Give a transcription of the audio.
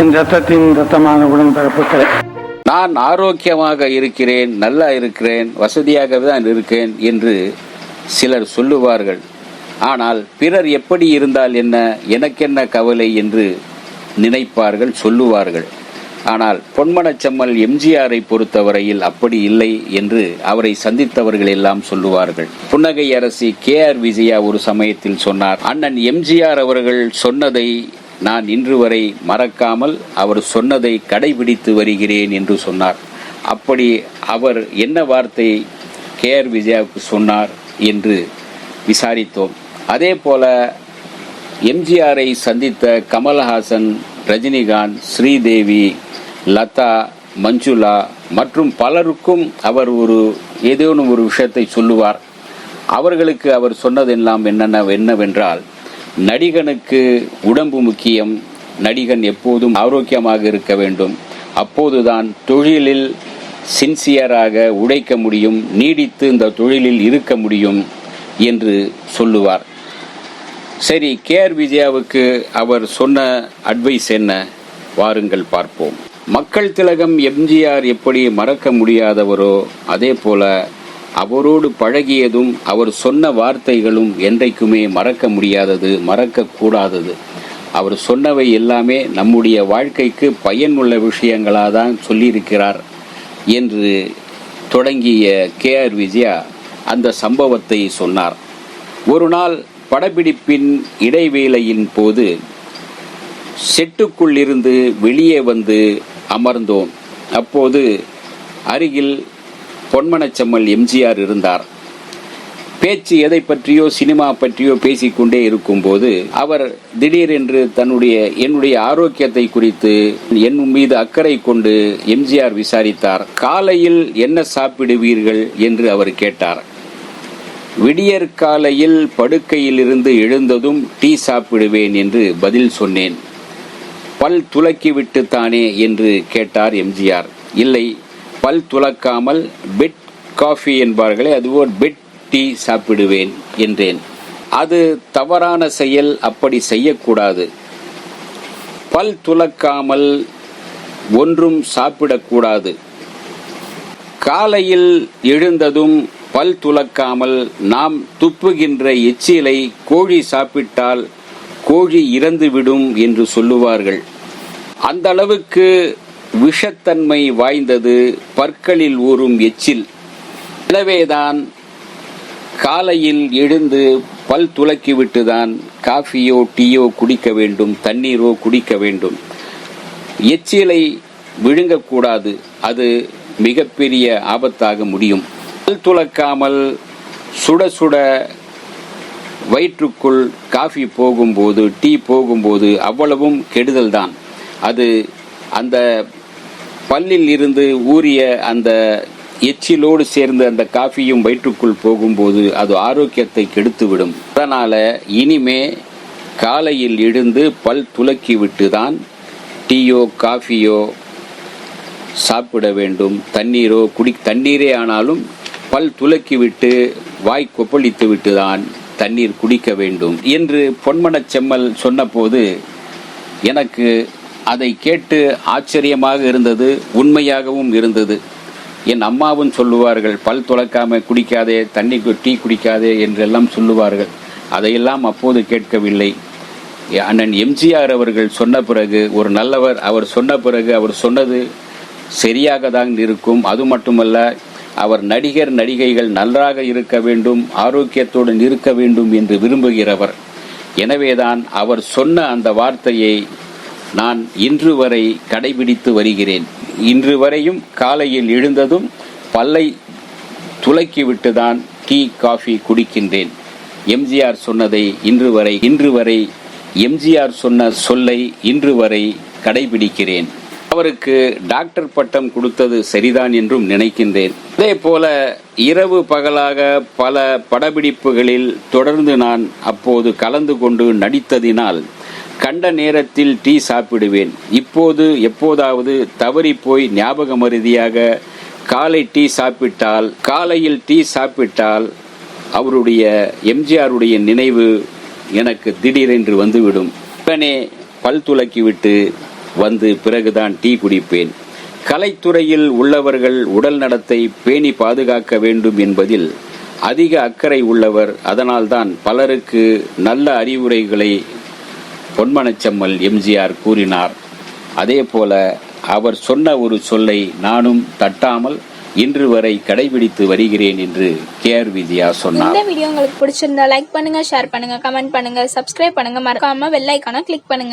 என் ரத்தத்தின் ரத்தமான உடன்பிறப்புகளே நான் ஆரோக்கியமாக இருக்கிறேன் நல்லா இருக்கிறேன் வசதியாக தான் இருக்கேன் என்று சிலர் சொல்லுவார்கள். ஆனால் பிறர் எப்படி இருந்தால் என்ன எனக்கென்ன கவலை என்று நினைப்பார்கள் சொல்லுவார்கள். ஆனால் பொன்மனச்சம்மல் எம்ஜிஆரை பொறுத்தவரையில் அப்படி இல்லை என்று அவரை சந்தித்தவர்கள் எல்லாம் சொல்லுவார்கள். புன்னகை அரசி கே ஆர் விஜயா ஒரு சமயத்தில் சொன்னார் அண்ணன் எம்ஜிஆர் அவர்கள் சொன்னதை நான் இன்று வரை மறக்காமல் அவர் சொன்னதை கடைபிடித்து வருகிறேன் என்று சொன்னார். அப்படி அவர் என்ன வார்த்தை கே ஆர் விஜயாவுக்கு சொன்னார் என்று விசாரித்தோம். அதே போல எம்ஜிஆரை சந்தித்த கமல்ஹாசன் ரஜினிகாந்த் ஸ்ரீதேவி லதா மஞ்சுளா மற்றும் பலருக்கும் அவர் ஒரு ஏதேனும் ஒரு விஷயத்தை சொல்லுவார். அவர்களுக்கு அவர் சொன்னதெல்லாம் என்னென்ன என்னவென்றால் நடிகனுக்கு உடம்பு முக்கியம். நடிகன் எப்போதும் ஆரோக்கியமாக இருக்க வேண்டும். அப்போதுதான் தொழிலில் சின்சியராக உழைக்க முடியும். நீடித்து இந்த தொழிலில் இருக்க முடியும் என்று சொல்லுவார். சரி கே. ஆர். விஜயாவுக்கு அவர் சொன்ன அட்வைஸ் என்ன? வாருங்கள் பார்ப்போம். மக்கள் திலகம் எம்ஜிஆர் எப்படி மறக்க முடியாதவரோ அதே போல அவரோடு பழகியதும் அவர் சொன்ன வார்த்தைகளும் என்றைக்குமே மறக்க முடியாதது மறக்க கூடாதது அவர் சொன்னவை எல்லாமே நம்முடைய வாழ்க்கைக்கு பயனுள்ள விஷயங்களாக தான் சொல்லியிருக்கிறார் என்று தொடங்கிய கே ஆர் விஜயா அந்த சம்பவத்தை சொன்னார். ஒரு நாள் படப்பிடிப்பின் இடைவேளையின் போது செட்டுக்குள்ளிருந்து வெளியே வந்து அமர்ந்தோம். அப்போது அருகில் பொன்மனச்செம்மல் எம்ஜிஆர் இருந்தார். பேச்சு எதை பற்றியோ சினிமா பற்றியோ பேசிக்கொண்டே இருக்கும்போது அவர் திடீரென்று தன்னுடைய என்னுடைய ஆரோக்கியத்தை குறித்து என் மீது அக்கறை கொண்டு எம்ஜிஆர் விசாரித்தார். காலையில் என்ன சாப்பிடுவீர்கள் என்று அவர் கேட்டார். விடியற் காலையில் படுக்கையிலிருந்து எழுந்ததும் டீ சாப்பிடுவேன் என்று பதில் சொன்னேன். பல் துலக்கிவிட்டு தானே என்று கேட்டார் எம்ஜிஆர். இல்லை பல் துலக்காமல் பெட் காஃபி என்பார்களே அதுபோல் பெட் டீ சாப்பிடுவேன் என்றேன். அது தவறான செயல் அப்படி செய்யக்கூடாது. பல் துலக்காமல் ஒன்றும் சாப்பிடக்கூடாது. காலையில் எழுந்ததும் பல் துலக்காமல் நாம் துப்புகின்ற எச்சிலை கோழி சாப்பிட்டால் கோழி இறந்துவிடும் என்று சொல்லுவார்கள். அந்த அளவுக்கு விஷத்தன்மை வாய்ந்தது பற்களில் ஊறும் எச்சில். எனவேதான் காலையில் எழுந்து பல் துலக்கிவிட்டுதான் காஃபியோ டீயோ குடிக்க வேண்டும் தண்ணீரோ குடிக்க வேண்டும். எச்சிலை விழுங்கக்கூடாது அது மிகப்பெரிய ஆபத்தாக முடியும். பல் துலக்காமல் சுட சுட வயிற்றுக்குள் காஃபி போகும்போது டீ போகும்போது அவ்வளவும் கெடுதல் தான் அது அந்த பல்லில் இருந்து ஊறிய அந்த எச்சிலோடு சேர்ந்து அந்த காஃபியும் வயிற்றுக்குள் போகும்போது அது ஆரோக்கியத்தை கெடுத்துவிடும். அதனால் இனிமே காலையில் எழுந்து பல் துலக்கி விட்டு தான் டீயோ காஃபியோ சாப்பிட வேண்டும். தண்ணீரோ குடி தண்ணீரே ஆனாலும் பல் துலக்கி விட்டு வாய் கொப்பளித்து விட்டு தான் தண்ணீர் குடிக்க வேண்டும். என்று பொன்மனச் செம்மல் சொன்னபோது எனக்கு அதை கேட்டு ஆச்சரியமாக இருந்தது உண்மையாகவும் இருந்தது. என் அம்மாவும் சொல்லுவார்கள் பல் துளக்காம குடிக்காதே தண்ணி டீ குடிக்காதே என்றெல்லாம் சொல்லுவார்கள். அதையெல்லாம் அப்போது கேட்கவில்லை. அண்ணன் எம்ஜிஆர் அவர்கள் சொன்ன பிறகு ஒரு நல்லவர் அவர் சொன்ன பிறகு அவர் சொன்னது சரியாக தான் இருக்கும். அது மட்டுமல்ல அவர் நடிகர் நடிகைகள் நன்றாக இருக்க வேண்டும் ஆரோக்கியத்துடன் இருக்க வேண்டும் என்று விரும்புகிறவர். எனவேதான் அவர் சொன்ன அந்த வார்த்தையை நான் இன்று வரை கடைபிடித்து வருகிறேன். இன்று வரையும் காலையில் எழுந்ததும் பல்லை துலக்கிவிட்டுதான் டீ காஃபி குடிக்கின்றேன். எம்ஜிஆர் சொன்னதை இன்று வரை இன்று வரை எம்ஜிஆர் சொன்ன சொல்லை இன்று வரை கடைபிடிக்கிறேன். அவருக்கு டாக்டர் பட்டம் கொடுத்தது சரிதான் என்றும் நினைக்கின்றேன். அதே போல இரவு பகலாக பல படப்பிடிப்புகளில் தொடர்ந்து நான் அப்போது கலந்து கொண்டு நடித்ததினால் கண்ட நேரத்தில் டீ சாப்பிடுவேன். இப்போது எப்போதாவது தவறி போய் ஞாபக மருதியாக காலை டீ சாப்பிட்டால் காலையில் டீ சாப்பிட்டால் அவருடைய எம்ஜிஆருடைய நினைவு எனக்கு திடீரென்று வந்துவிடும். உடனே பல் துலக்கிவிட்டு வந்து பிறகுதான் டீ குடிப்பேன். கலைத்துறையில் உள்ளவர்கள் உடல் நடத்தை பேணி பாதுகாக்க வேண்டும் என்பதில் அதிக அக்கறை உள்ளவர். அதனால்தான் பலருக்கு நல்ல அறிவுரைகளை பொன்மனச்செம்மல் எம்ஜிஆர் கூறினார். அதே போல அவர் சொன்ன ஒரு சொல்லை நானும் தட்டாமல் இன்று வரை கடைபிடித்து வருகிறேன் என்று கே ஆர் விஜயா சொன்னார். இந்த வீடியோ உங்களுக்கு பிடிச்சிருந்தா லைக் பண்ணுங்க ஷேர் பண்ணுங்க கமெண்ட் பண்ணுங்க சப்ஸ்கிரைப் பண்ணுங்க. மறக்காம வெள்ளைக்கான கிளிக் பண்ணுங்க.